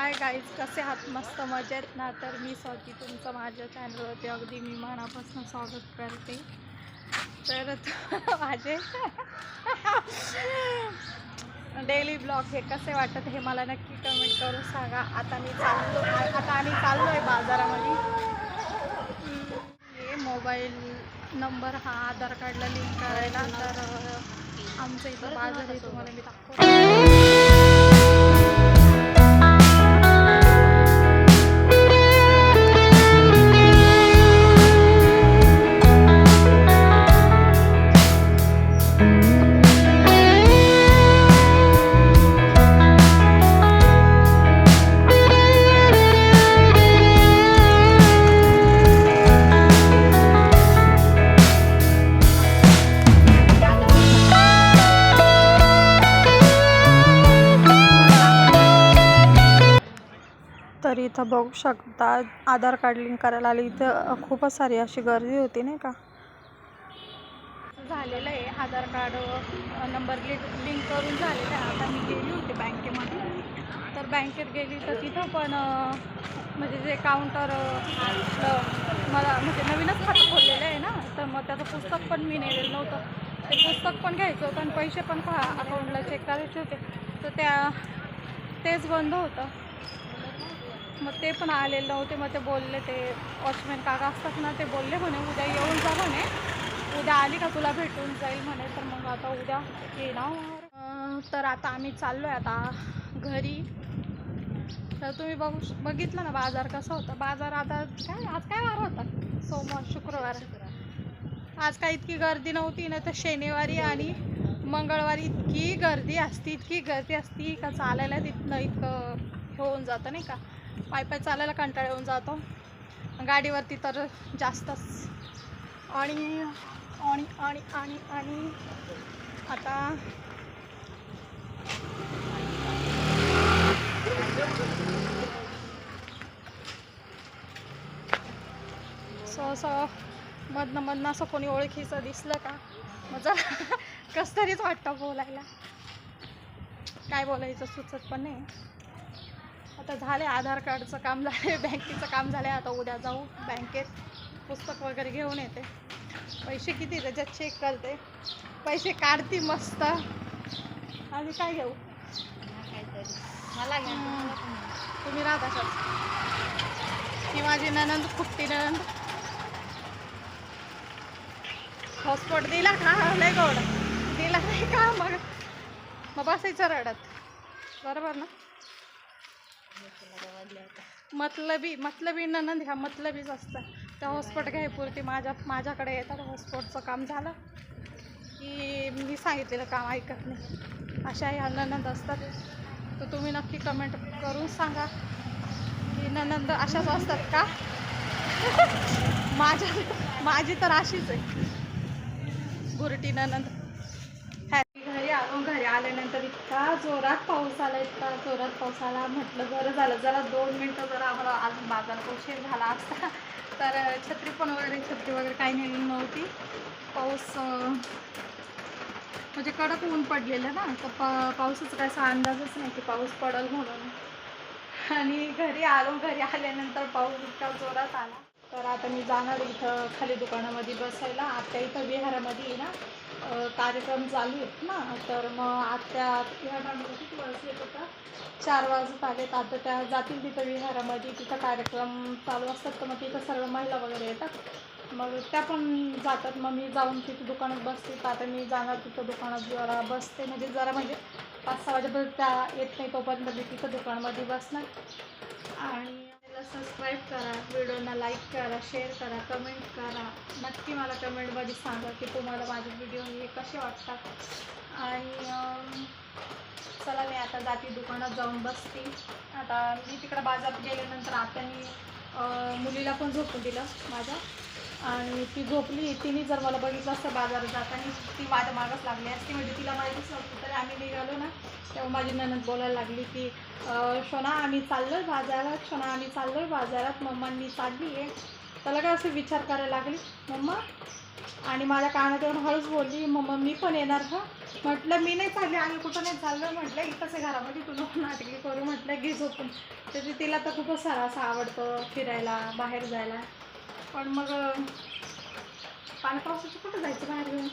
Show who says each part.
Speaker 1: Hi guys कसे आहात? मस्त मजेत ना? तर मी स्वाती तुमचं माझ्या चॅनलवरती अगदी मी मनापासून स्वागत करते. तर माझे डेली ब्लॉग हे कसे वाटत हे मला नक्की कमेंट करून सांगा. आता मी चाललो आता आम्ही चाललो आहे बाजारामध्ये. हे मोबाईल नंबर हा आधार कार्डला लिंक करायला. तर आमच्या इथं बाजार आहे तुम्हाला मी दाखवतो. तर इथं बघू शकता. आधार कार्ड लिंक करायला आले. इथं खूपच सारी अशी गर्दी होती नाही का? झालेलं आहे. आधार कार्ड नंबर लिंक करून झालेलं आहे. आता मी गेली होती बँकेमध्ये तर बँकेत गेली तर तिथं पण म्हणजे जे काउंटर मला म्हणजे नवीनच खातं खोललेलं आहे ना? तर मग त्याचं पुस्तक पण मी नेलेलं नव्हतं. ते पुस्तक पण घ्यायचं होतं आणि पैसे पण अकाउंटला चेक करायचे होते. तर त्या तेच बंद होतं. मग ते पण आलेले नव्हते मग ते बोलले ते वॉचमॅन काका असतात ना ते बोलले म्हणे उद्या येऊन जा म्हणे. उद्या आली का तुला भेटून जाईल म्हणे तर मग आता उद्या येणार. तर आता आम्ही चाललो आहे आता घरी. तर तुम्ही बघू श- बघितलं ना बाजार कसा होता? बाजार आता काय आज काय वार होता? सोमवार शुक्रवार. आज काय इतकी गर्दी नव्हती ना तर शनिवारी आणि मंगळवारी इतकी गर्दी असती इतकी गर्दी असती का चालायला तिथनं इतकं होऊन जातं नाही का? पाय पाय चालायला कंटाळा येऊन जातो. गाडीवरती तर जास्तच. आणि आणि आणि आणि आणि आता सो असं मधनं मधनं असं कोणी ओळखीचं दिसलं का? मजा कसं तरीच वाटतं बोलायला. काय बोलायचं सुचत पण नाही. आता झाले आधार कार्डचं काम झाले बँकेचं काम झालं आता उद्या जाऊ बँकेत. पुस्तक वगैरे घेऊन येते. पैसे किती त्याच्यात चेक करते. पैसे काढते मस्त. आणि काय घेऊ?
Speaker 2: मला.
Speaker 1: तुम्ही राहत असाच ही माझी ननंद फुट्टी ननंद हॉस्पॉट दिला का? लय गोड. दिला नाही का? मग. मग बसायचं रडत. बरोबर ना? मतलबी मतलबी ननंद ह्या मतलबीच असतात त्या हॉस्पॉट घ्यायपुरती माझ्या माझ्याकडे येतात. हॉस्पॉटचं काम झालं की मी सांगितलेलं काम ऐकत नाही. अशा ह्या ननंद असतात. तर तुम्ही नक्की कमेंट करून सांगा की ननंद अशाच असतात का? माझ्या माझी तर अशीच आहे. गुरटी ननंद. नंतर इतका जोरात पाऊस आला इतका जोरात पाऊस आला. म्हटलं बरं झालं जरा दोन मिनटं जरा आम्हाला आज बाजार उशीर झाला असता. तर छत्री पण वगैरे छत्री वगैरे काही नेली नव्हती. पाऊस म्हणजे कडक ऊन पडलेलं ना तर पा पावसाचा काय असा अंदाजच नाही की पाऊस पडल म्हणून. आणि घरी आलो घरी आल्यानंतर पाऊस इतका जोरात आला. तर आता मी जाणार इथं खाली दुकानामध्ये बसायला. आत्या इथं विहारामध्ये ना कार्यक्रम चालू आहेत ना. तर मग आत्या विहारामध्ये किती वाजता येत होता चार वाजत आलेत. आता त्या जातील तिथं विहारामध्ये. तिथं कार्यक्रम चालू असतात. तर मग तिथं सर्व महिला वगैरे येतात. मग त्या पण जातात. मग मी जाऊन तिथं दुकानात बसते. तर आता मी जाणार तिथं दुकानात जरा बसते. म्हणजे जरा म्हणजे पाच सहा वाजेपर्यंत त्या येत नाही तोपर्यंत मी तिथं दुकानामध्ये बसणार. आणि चॅनलला सबस्क्राईब करा व्हिडिओना लाईक करा शेअर करा कमेंट करा. नक्की मला कमेंटमध्ये सांगा की तुम्हाला माझे व्हिडिओ हे कसे वाटतात. आणि चला मी आता जाते दुकानात जाऊन बसते. आता मी तिकडं बाजारात गेल्यानंतर आता मी मुलीला पण झोपून दिलं माझ्या. आणि ती झोपली. तिने जर मला बघितलं असतं बाजारात जाताना ती माझ्या मागच लागली. असती म्हणजे तिला माहितीच नव्हतं तरी आम्ही निघालो ना. तेव्हा माझी ननद बोलायला लागली की शोना आम्ही आहे बाजारात. शोना आम्ही चाललोय बाजारात. मम्मा मी चालली आहे. त्याला काय असं विचार करायला लागली? मम्मा आणि माझ्या कानात येऊन हळूच बोलली मम्मा मी पण येणार हा म्हटलं मी नाही चालली. आम्ही कुठं नाही चाललो म्हटलं. इथंच आहे घरामध्ये. तुला नाटकी करू म्हटलं. घे झोपून. तर तिला तर खूपच सारं असं आवडतं फिरायला बाहेर जायला. पण मग पाणी पावसाचं कुठं जायचं बाहेर? घेऊन